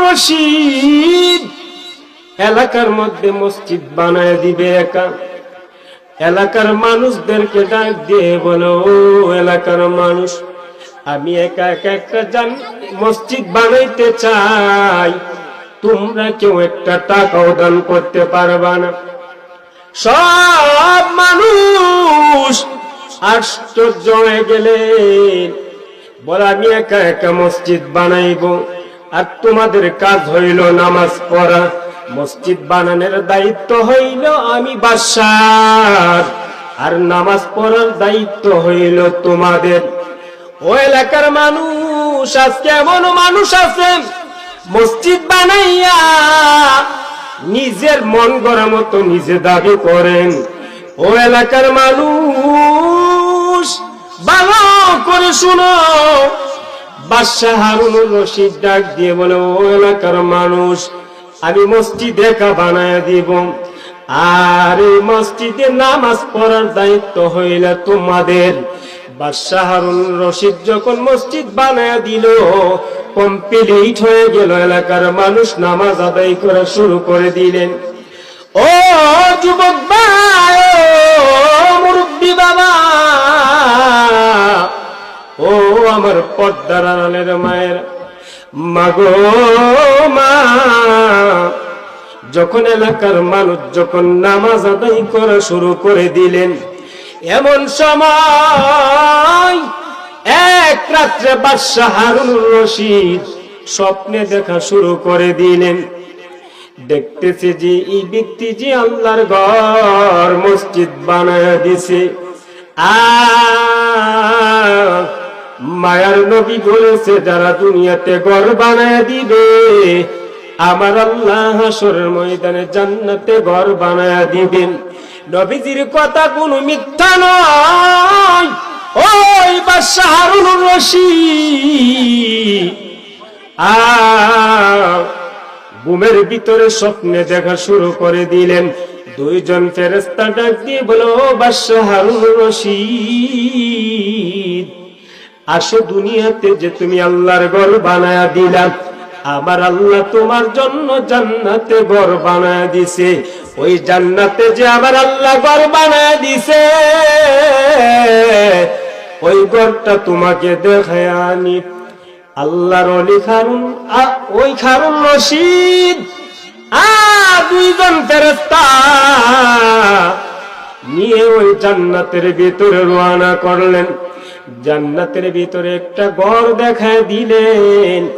রশিদ। এলাকার মধ্যে মসজিদ বানায় দিবে একা। এলাকার মানুষদেরকে ডাক দিয়ে বলো এলাকার মানুষ, আমি একা একা একটা জান, মসজিদ বানাইতে চাই। তোমরা কেউ একটা টাকাও দান করতে পারবা না। সব মানুষ আশ্চর্য হয়ে গেলেন। বলে আমি একা একা মসজিদ বানাইব। আর তোমাদের কাজ হইল নামাজ পড়া। মসজিদ বানানোর দায়িত্ব হইল আমি বাসার। আর নামাজ পড়ার দায়িত্ব হইল তোমাদের। ও এলাকার মানুষ, আজকে এমন মানুষ আছে মসজিদ বানাইয়া নিজের মন গড়া মতো নিজে দাবি করেন। ও এলাকার মানুষ ভালো করে শুনো। বাদশাহ হারুনুর রশিদ ডাক দিয়ে বলে, ও এলাকার মানুষ, আমি মসজিদ একা বানায় দিব। আর এই মসজিদে নামাজ পড়ার দায়িত্ব হইল তোমাদের। বাদশাহ হারুন রশিদ যখন মসজিদ বানায় দিল কমপ্লিট হয়ে গেল, এলাকার মানুষ নামাজ আদায় করা শুরু করে দিলেন। ও যুবক ভাই বাবা। ও আমার পর্দার আড়ালের মায়ের। মাগো মা, যখন এলাকার মানুষ যখন নামাজ আদায় করা শুরু করে দিলেন, এমন সময় এক রাত্রে বাদশাহ হারুনুর রশিদ স্বপ্নে দেখা শুরু করে দিলেন। দেখতেছে যে এই ব্যক্তি যে আল্লাহর ঘর মসজিদ বানায় দিছে। মায়ার নবী বলেছে, যারা দুনিয়াতে ঘর বানায় দিবে, আমার আল্লাহ হাসরের ময়দানে জান্নাতে ঘর বানায় দিবেন। নবীজির কথা কোনো মিথ্যা নয়। ওই বাদশাহ রশিদ। আ ঘুমের ভিতরে স্বপ্নে দেখা শুরু করে দিলেন। দুইজন ফেরেস্তা ডাক দিয়ে বলো বাদশাহ হারুন রশিদ, আসো দুনিয়াতে যে তুমি আল্লাহর ঘর বানায়া দিলাম আমার আল্লাহ তোমার জন্য জান্নাতে ঘর বানায়া দিছে। ওই জান্নাতে যে আমার আল্লাহ ঘর বানায়া দিছে, ওই ঘরটা তোমাকে দেখায় আনি আল্লাহর অলি খারুন ওই খারুন রশিদ। আ, দুইজন ফেরেস্তা নিয়ে ওই জান্নাতের ভিতরে রওনা করলেন। জান্নাতের ভিতরে একটা ঘর দেখায় দিলেন।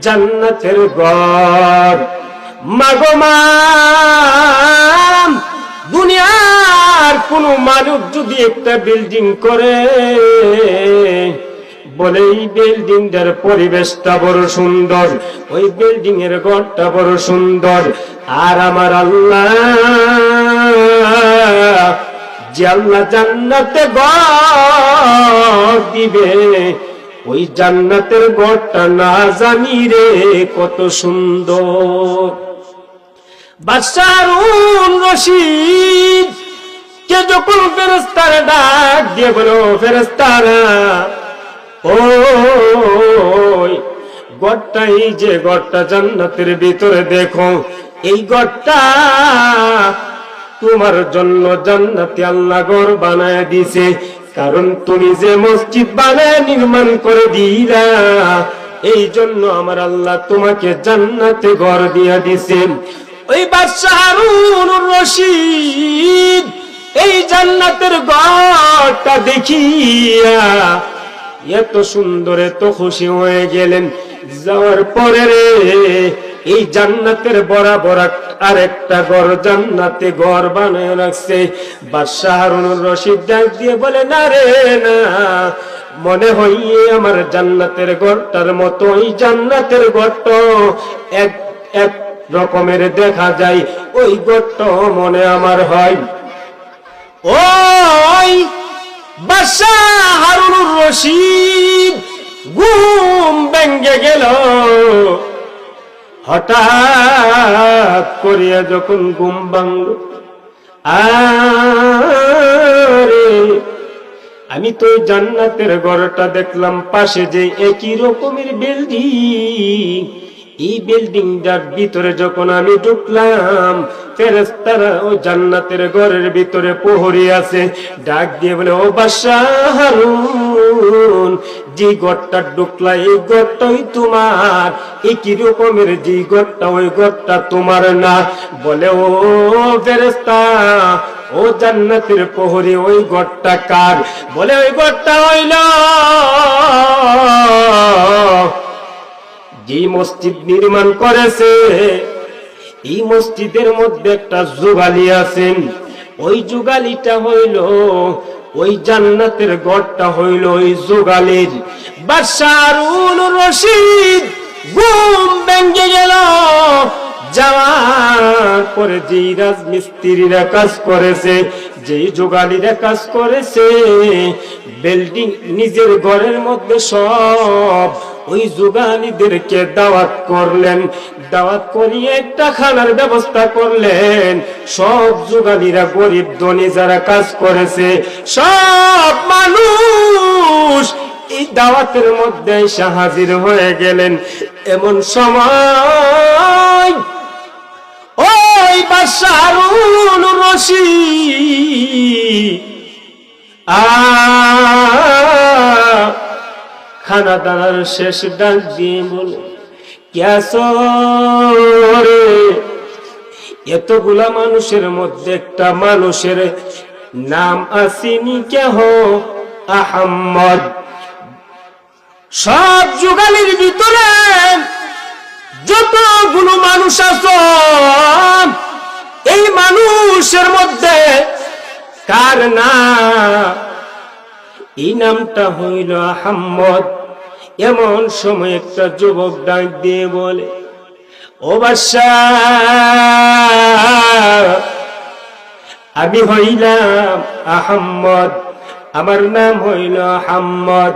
জান্নাতের ঘর। মাগো মা, দুনিয়ার কোন মানুষ যদি একটা বিল্ডিং করে বলে এই বিল্ডিংটার পরিবেশটা বড় সুন্দর। ওই বিল্ডিং এর ঘরটা বড় সুন্দর। আর আমার আল্লাহ, যে আল্লাহ জান্নাতে ঘর দিবে, ওই জান্নাতের ঘরটা না জানি রে কত সুন্দর। বাদশাহুন রশিদ, কে যখন ফেরেস্তার ডাক দিয়ে বলো ফেরেস্তারা গড়টা এই যে গড়টা জান্নাতের ভিতরে দেখো, এই গড়টা তোমার জন্য জান্নাতে আল্লাহ ঘর বানায় দিছে। কারণ তুমি যে মসজিদ বানায় নির্মাণ করে দিলা, এই জন্য আমার আল্লাহ তোমাকে জান্নাতে ঘর দিয়া দিছে। ওই বাদশাহ হারুনুর রশিদ, এই জান্নাতের ঘরটা দেখিয়া এত সুন্দর, এত খুশি হয়ে গেলেন। যাওয়ার পরে রে, এই জান্নাতের বরাবর আর একটা ঘর, জান্নাতে ঘর বানায় রাখছে। বাদশাহ হারুনুর রশিদ ডাক দিয়ে বলে, না রে, না। মনে হইয়ে আমার জান্নাতের ঘরটার মতো এই জান্নাতের ঘরটা। এক এক রকমের দেখা যায়, ওই ঘরটা মনে আমার হয়। ওই বাদশাহ হারুনুর রশিদ ঘুম ভেঙ্গে গেল। হঠাৎ করিয়া যখন ঘুম ভাঙল, আরে, আমি তো জান্নাতের ঘরটা দেখলাম, পাশে যে একই রকমের বিল্ডিং এই বিল্ডিংটার ভিতরে যখন আমি ঢুকলাম ফেরেস্তারা ওই জান্নাতের ঘরের ভিতরে প্রহরী আছে। ডাক দিয়ে বলে, ও বাদশাহ হারুন যে ঘরটা ঢুকলা, এই ঘরটাই তোমার। একই রকমের যে ঘরটা, ওই ঘরটা তোমার না। বলে, ও ফেরেস্তা ও জান্নাতের প্রহরী, ওই ঘরটা কার? বলে, ওই ঘরটা হইল যে মসজিদ নির্মাণ করেছে, এই মসজিদের মধ্যে একটা যুগালি আছেন। ওই যুগালিটা হইল, ওই জান্নাতের গড়টা হইল ওই যুগালির। বাদশারুল রশিদ ঘুম ভেঙে গেল। যাওয়ার পরে যেই রাজমিস্ত্রিরা কাজ করেছে যেই যোগালীরা কাজ করেছে, বিল্ডিং নিজের ঘরের মধ্যে সব, ওই যুগালীদেরকে দাওয়াত করলেন। দাওয়াত করিয়ে একটা খানার ব্যবস্থা করলেন। সব যুগালীরা গরিব ধনী যারা কাজ করেছে, সব মানুষ এই দাওয়াতের মধ্যে এসে হাজির হয়ে গেলেন। এমন সময় ওই বাসারুল রশি খানা দানার শেষ ডাক দিয়ে বলে ক্যাসরে এতগুলা মানুষের মধ্যে একটা মানুষের নাম আসিনি কেহ? আহম্মদ। সব যুগালির ভিতরে যতগুলো মানুষ আছে, এই মানুষের মধ্যে কার না? এই নামটা হইল আহম্মদ। এমন সময় একটা যুবক ডাক দিয়ে বলে, ও আমি হইলাম আহম্মদ। আমার নাম হইল আহম্মদ।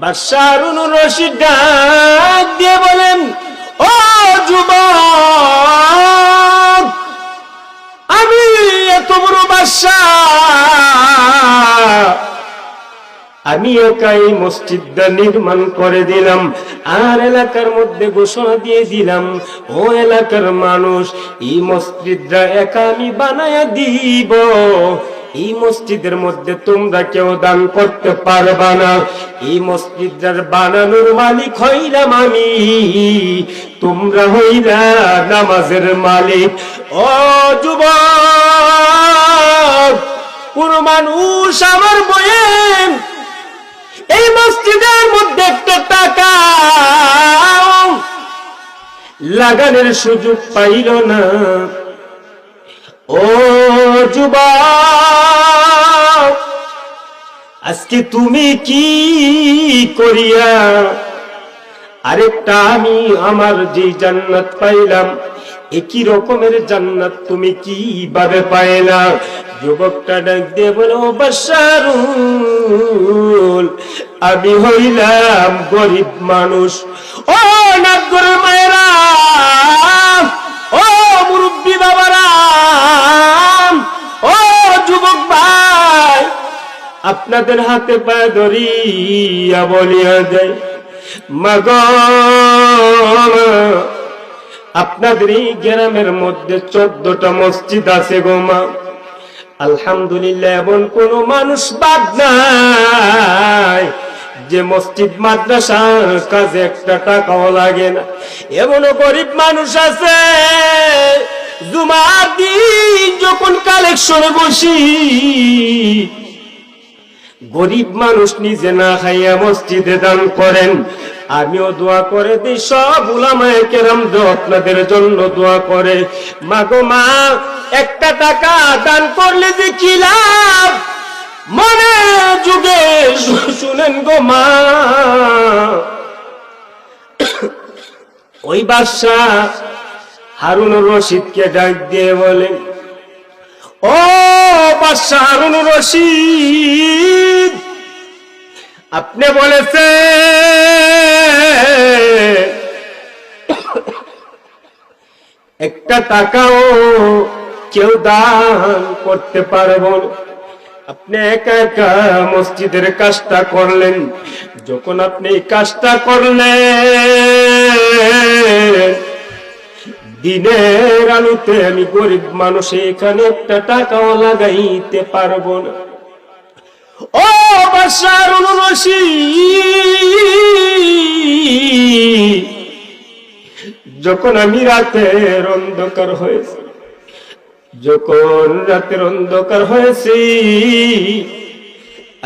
বাদশারুন রশিদ ডাক দিয়ে বলেন আমি এত বড় বাদশা আমি একাই মসজিদটা নির্মাণ করে দিলাম, আর এলাকার মধ্যে ঘোষণা দিয়ে দিলাম, ও এলাকার মানুষ, এই মসজিদটা একা আমি বানায়া দিব। এই মসজিদের মধ্যে তোমরা কেউ দান করতে পারবা না। এই মসজিদটার বানানোর মালিক হইলাম আমি। তোমরা হইলা নামাজের মালিক। ও যুবক, কোন মানুষ আমার বয়েন এই মসজিদের মধ্যে একটা টাকা লাগানোর সুযোগ পাইল না। ও যুবক, আজকে তুমি কি করিয়া? আরেকটা আমি আমার যে জান্নাত পাইলাম, একই রকমের জান্নাত তুমি কীভাবে পাইলা? যুবকটা ডাক দিয়ে বলো বাসারুল আমি হইলাম গরিব মানুষ। ও নাগর মায়েরা, ও মুরব্বী বাবারা আপনাদের হাতে পায়ে ধরিয়া বলিয়া যায় মাগ, আপনাদের এই গ্রামের মধ্যে চোদ্দটা মসজিদ আছে গো মা। আলহামদুলিল্লাহ, এমন কোন মানুষ বাদ নাই যে মসজিদ, মাদ্রাসার কাজে একটা টাকাও লাগে না। এমনও গরিব মানুষ আছে, জুমার দিন যখন কালেকশনে বসি গরিব মানুষ নিজে না খাইয়া মসজিদে দান করেন। আমিও দোয়া করে দিই, সব উলামায়ে কেরাম আপনাদের জন্য দোয়া করে। মাগো মা, একটা টাকা দান করলে যে কি লাভ? মনে যুগে শুনেন গো মা। ওই বাদশাহ হারুন রশিদকে ডাক দিয়ে বলেন ও রশিদ আপনি বলেছে একটা টাকাও কেউ দান করতে পারব। আপনি একা একা মসজিদের কাজটা করলেন যখন আপনি কাজটা করলেন দিনের আলোতে আমি গরিব মানুষ, এখানে একটা টাকাও লাগাইতে পারব না। ও বাসার যখন আমি রাতের অন্ধকার হয়েছে, যখন রাতের অন্ধকার হয়েছে,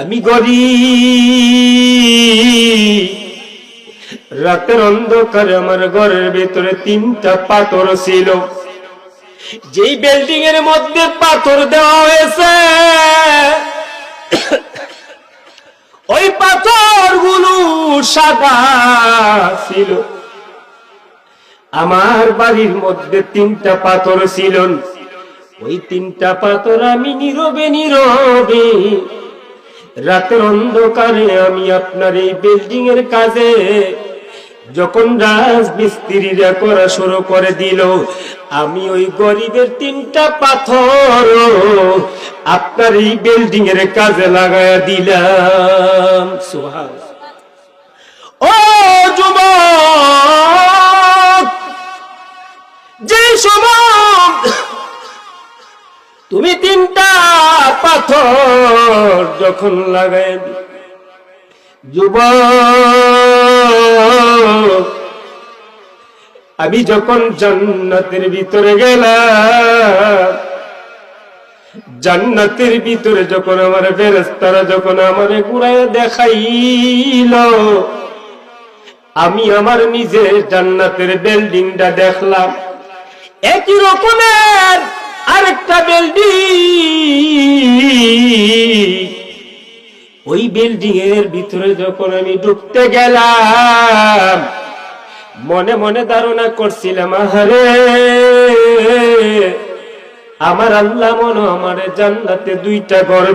আমি গরিব। রাতের অন্ধকারে আমার ঘরের ভেতরে তিনটা পাথর ছিল। যেই বিল্ডিং এর মধ্যে পাথর দেওয়া হয়েছে, ওই পাথরগুলো সাদা ছিল। আমার বাড়ির মধ্যে তিনটা পাথর ছিল। ওই তিনটা পাথর আমি নীরবে নীরবে রাতের অন্ধকারে আমি আপনার এই বিল্ডিং এর কাজে যখন রাজমিস্ত্রিরা করা শুরু করে দিল, আমি ওই গরিবের তিনটা পাথর আপনার এই বিল্ডিং এর কাজে লাগায়া দিলাম। সুহাস ও যুবক, যে সময় তুমি তিনটা পাথর যখন লাগাই যুব আমি যখন জান্নাতের ভিতরে গেলাম, জান্নাতের ভিতরে যখন আমার ফেরেস্তারা যখন আমার ঘুরায় দেখাইল, আমি আমার নিজের জান্নাতের বিল্ডিংটা দেখলাম। একই রকমের আরেকটা বিল্ডিং। ওই বিল্ডিং এর ভিতরে যখন আমি ঢুকতে গেলাম, মনে মনে ধারণা করছিলাম, আহারে, আমার আল্লাহ মনে আমার জান্নাতে দুইটা ঘর